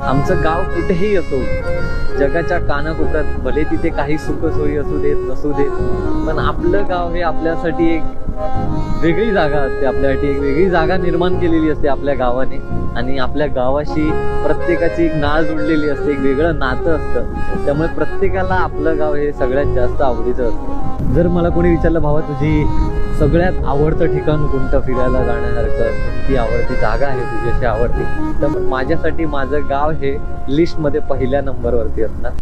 आमचं गाव कुठेही असो जगाच्या कानाकोपऱ्यात भले तिथे काही सुख सोयी असू देत नसू देत पण आपलं गाव हे आपल्यासाठी एक वेगळी जागा असते. आपल्यासाठी एक वेगळी जागा निर्माण केलेली असते आपल्या गावाने. आणि आपल्या गावाशी प्रत्येकाची एक नाळ जुडलेली असते एक वेगळं नातं असतं. त्यामुळे प्रत्येकाला आपलं गाव हे सगळ्यात जास्त आवडीचं असतं. जर मला कोणी विचारलं भावा तुझी सगळ्यात आवडतं ठिकाण कोणतं फिरायला जाण्यासारखं? कोणती आवडती जागा आहे तुझी अशी आवडती. तर माझ्यासाठी माझं गाव हे लिस्टमध्ये पहिल्या नंबरवरती असणार.